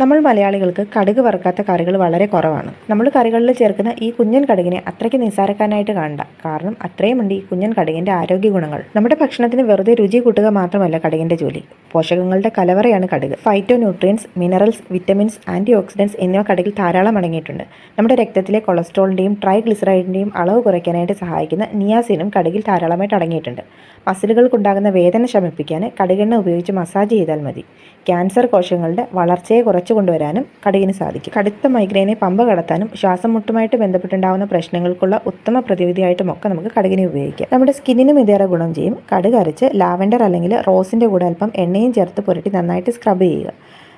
നമ്മൾ മലയാളികൾക്ക് കടുക് വറുക്കാത്ത കറികൾ വളരെ കുറവാണ്. നമ്മൾ കറികളിൽ ചേർക്കുന്ന ഈ കുഞ്ഞൻ കടുകിനെ അത്രയ്ക്ക് നിസ്സാരക്കാരനായിട്ട് കാണണ്ട. കാരണം അത്രയുമുണ്ട് ഈ കുഞ്ഞൻ കടുകിന്റെ ആരോഗ്യ ഗുണങ്ങൾ നമ്മുടെ ഭക്ഷണത്തിന് വെറുതെ രുചി കൂട്ടുക മാത്രമല്ല കടുകിന്റെ ജോലി. പോഷകങ്ങളുടെ കലവറയാണ് കടുക്. Phyto nutrients minerals vitamins antioxidants എന്നിവ കടുകിൽ ധാരാളം അടങ്ങിയിട്ടുണ്ട്. നമ്മുടെ രക്തത്തിലെ കൊളസ്ട്രോളിന്റെയും ട്രൈഗ്ലിസറൈഡിന്റെയും അളവ് കുറയ്ക്കാനായിട്ട് സഹായിക്കുന്ന നിയാസിനും കടുകിൽ ധാരാളമായിട്ട് അടങ്ങിയിട്ടുണ്ട്. മസിലുകൾക്കുണ്ടാകുന്ന വേദന ശമിപ്പിക്കാൻ കടുകെണ്ണ ഉപയോഗിച്ച് മസാജ് ചെയ്താൽ മതി. ക്യാൻസർ കോശങ്ങളുടെ വളർച്ചയെ കുറച്ചു കൊണ്ടുവരാനും കടുകിന് സാധിക്കും. കടുത്ത മൈഗ്രെയിനെ പമ്പ കടത്താനും ശ്വാസം മുട്ടുമായിട്ട് ബന്ധപ്പെട്ടുണ്ടാവുന്ന പ്രശ്നങ്ങൾക്കുള്ള ഉത്തമ പ്രതിവിധിയായിട്ടും ഒക്കെ നമുക്ക് കടുകിനെ ഉപയോഗിക്കാം. നമ്മുടെ സ്കിന്നിനും ഇതേറെ ഗുണം ചെയ്യും. കടുക് അരച്ച് ലാവൻഡർ അല്ലെങ്കിൽ റോസിന്റെ കൂടെ അല്പം എണ്ണയും ചേർത്ത് പുരട്ടി നന്നായിട്ട് സ്ക്രബ് ചെയ്യുക.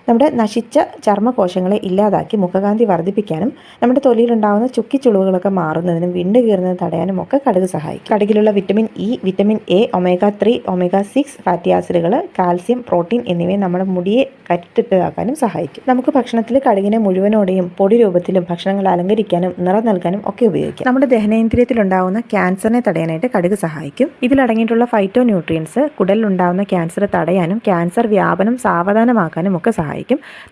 നമ്മുടെ നശിച്ച ചർമ്മകോശങ്ങളെ ഇല്ലാതാക്കി മുഖകാന്തി വർദ്ധിപ്പിക്കാനും നമ്മുടെ തൊലിയിലുണ്ടാകുന്ന ചുക്കിച്ചുളിവുകളൊക്കെ മാറുന്നതിനും വിണ്ട് കീറുന്നത് തടയാനും ഒക്കെ കടുക് സഹായിക്കും. കടുകിലുള്ള vitamin E vitamin A omega three omega six fatty ആസിഡുകൾ കാൽസ്യം പ്രോട്ടീൻ എന്നിവയെ നമ്മുടെ മുടിയെ കരുത്തിട്ടതാക്കാനും സഹായിക്കും. നമുക്ക് ഭക്ഷണത്തിൽ കടുകിനെ മുഴുവനോടെയും പൊടി രൂപത്തിലും ഭക്ഷണങ്ങൾ അലങ്കരിക്കാനും നിറം നൽകാനും ഒക്കെ ഉപയോഗിക്കാം. നമ്മുടെ ദഹനേന്ദ്രിയത്തിലുണ്ടാകുന്ന ക്യാൻസറിനെ തടയാനായിട്ട് കടുക് സഹായിക്കും. ഇതിലടങ്ങിയിട്ടുള്ള ഫൈറ്റോ ന്യൂട്രിയൻസ് കുടലിലുണ്ടാകുന്ന ക്യാൻസർ തടയാനും ക്യാൻസർ വ്യാപനം സാവധാനമാക്കാനും ഒക്കെ സഹായിക്കും.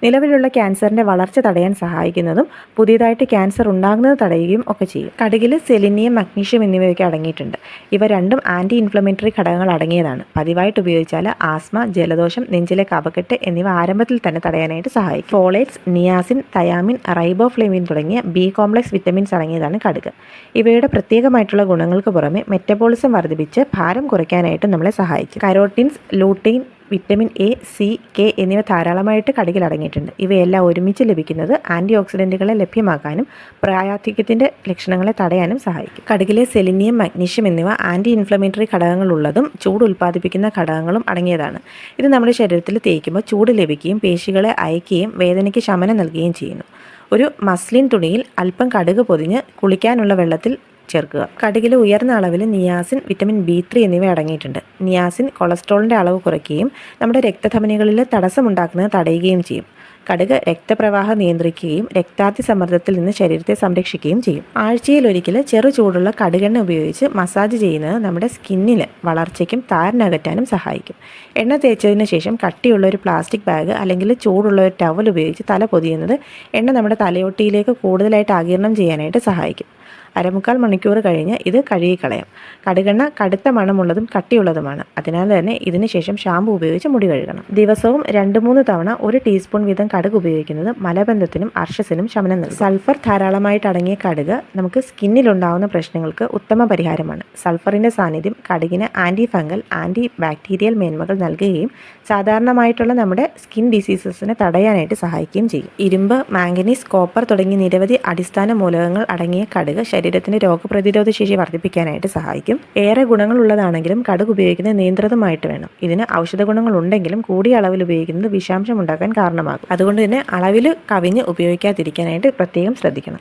നിലവിലുള്ള ക്യാൻസറിന്റെ വളർച്ച തടയാൻ സഹായിക്കുന്നതും പുതിയതായിട്ട് ക്യാൻസർ ഉണ്ടാകുന്നത് തടയുകയും ഒക്കെ ചെയ്യും. കടുകിൽ സെലിനിയം മഗ്നീഷ്യം എന്നിവയൊക്കെ അടങ്ങിയിട്ടുണ്ട്. ഇവ രണ്ടും ആന്റി ഇൻഫ്ലമേറ്ററി ഘടകങ്ങൾ അടങ്ങിയതാണ്. പതിവായിട്ട് ഉപയോഗിച്ചാൽ ആസ്മ ജലദോഷം നെഞ്ചിലെ കഫക്കെട്ട് എന്നിവ ആരംഭത്തിൽ തന്നെ തടയാനായിട്ട് സഹായിക്കും. ഫോളേറ്റ്സ് നിയാസിൻ തയാമിൻ റൈബോഫ്ലേമിൻ തുടങ്ങിയ ബി കോംപ്ലക്സ് വിറ്റമിൻസ് അടങ്ങിയതാണ് കടുക്. ഇവയുടെ പ്രത്യേകമായിട്ടുള്ള ഗുണങ്ങൾക്ക് പുറമെ മെറ്റബോളിസം വർദ്ധിപ്പിച്ച് ഭാരം കുറയ്ക്കാനായിട്ട് നമ്മളെ സഹായിക്കും. Carotenes lutein vitamin A C K എന്നിവ ധാരാളമായിട്ട് കടുകിൽ അടങ്ങിയിട്ടുണ്ട്. ഇവയെല്ലാം ഒരുമിച്ച് ലഭിക്കുന്നത് ആന്റി ഓക്സിഡന്റുകളെ ലഭ്യമാക്കാനും പ്രായാധിക്യത്തിന്റെ ലക്ഷണങ്ങളെ തടയാനും സഹായിക്കും. കടുകിലെ സെലിനിയം മഗ്നീഷ്യം എന്നിവ ആന്റി ഇൻഫ്ലമേറ്ററി ഘടകങ്ങളുള്ളതും ചൂട് ഉൽപ്പാദിപ്പിക്കുന്ന ഘടകങ്ങളും അടങ്ങിയതാണ്. ഇത് നമ്മുടെ ശരീരത്തിൽ തേക്കുമ്പോൾ ചൂട് ലഭിക്കുകയും പേശികളെ അയക്കുകയും വേദനയ്ക്ക് ശമനം നൽകുകയും ചെയ്യുന്നു. ഒരു മസ്ലിൻ തുണിയിൽ അല്പം കടുക് പൊതിഞ്ഞ് കുളിക്കാനുള്ള വെള്ളത്തിൽ ചേർക്കുക. കടുകിൽ ഉയർന്ന അളവിൽ നിയാസിൻ വിറ്റമിൻ ബി ത്രീ എന്നിവ അടങ്ങിയിട്ടുണ്ട്. നിയാസിൻ കൊളസ്ട്രോളിന്റെ അളവ് കുറയ്ക്കുകയും നമ്മുടെ രക്തധമനികളിൽ തടസ്സമുണ്ടാക്കുന്നത് തടയുകയും ചെയ്യും. കടുക് രക്തപ്രവാഹം നിയന്ത്രിക്കുകയും രക്താതി സമ്മർദ്ദത്തിൽ നിന്ന് ശരീരത്തെ സംരക്ഷിക്കുകയും ചെയ്യും. ആഴ്ചയിൽ ഒരിക്കൽ ചെറു ചൂടുള്ള കടുകെണ്ണ ഉപയോഗിച്ച് മസാജ് ചെയ്യുന്നത് നമ്മുടെ സ്കിന്നിന് വളർച്ചയ്ക്കും താരനകറ്റാനും സഹായിക്കും. എണ്ണ തേച്ചതിന് ശേഷം കട്ടിയുള്ള ഒരു പ്ലാസ്റ്റിക് ബാഗ് അല്ലെങ്കിൽ ചൂടുള്ള ഒരു ടവൽ ഉപയോഗിച്ച് തല പൊതിയുന്നത് എണ്ണ നമ്മുടെ തലയൊട്ടിയിലേക്ക് കൂടുതലായിട്ട് ആകിരണം ചെയ്യാനായിട്ട് സഹായിക്കും. അരമുക്കാൽ മണിക്കൂർ കഴിഞ്ഞ് ഇത് കഴുകിക്കളയാം. കടുകെണ്ണ കടുത്ത മണമുള്ളതും കട്ടിയുള്ളതുമാണ്. അതിനാൽ തന്നെ ഇതിന് ശേഷം ഷാമ്പു ഉപയോഗിച്ച് മുടി കഴുകണം. ദിവസവും രണ്ട് മൂന്ന് തവണ ഒരു ടീസ്പൂൺ വീതം കടുക് ഉപയോഗിക്കുന്നത് മലബന്ധത്തിനും അർഷസിനും ശമനം നൽകും. സൾഫർ ധാരാളമായിട്ട് അടങ്ങിയ കടുക് നമുക്ക് സ്കിന്നിലുണ്ടാവുന്ന പ്രശ്നങ്ങൾക്ക് ഉത്തമ പരിഹാരമാണ്. സൾഫറിന്റെ സാന്നിധ്യം കടുകിന് ആന്റി ഫംഗൽ ആന്റി ബാക്ടീരിയൽ മേന്മകൾ നൽകുകയും സാധാരണമായിട്ടുള്ള നമ്മുടെ സ്കിൻ ഡിസീസസിനെ തടയാനായിട്ട് സഹായിക്കുകയും ചെയ്യും. ഇരുമ്പ് മാംഗനീസ് കോപ്പർ തുടങ്ങിയ നിരവധി അടിസ്ഥാന മൂലകങ്ങൾ അടങ്ങിയ കടുക് ശരീരത്തിന്റെ രോഗപ്രതിരോധ ശേഷി വർദ്ധിപ്പിക്കാനായിട്ട് സഹായിക്കും. ഏറെ ഗുണങ്ങളുള്ളതാണെങ്കിലും കടുക് ഉപയോഗിക്കുന്നത് നിയന്ത്രിതമായിട്ട് വേണം. ഇതിന് ഔഷധ ഗുണങ്ങൾ ഉണ്ടെങ്കിലും കൂടിയ അളവിൽ ഉപയോഗിക്കുന്നത് വിഷാംശം ഉണ്ടാക്കാൻ കാരണമാകും. അതുകൊണ്ട് തന്നെ അളവിൽ കവിഞ്ഞ് ഉപയോഗിക്കാതിരിക്കാനായിട്ട് പ്രത്യേകം ശ്രദ്ധിക്കണം.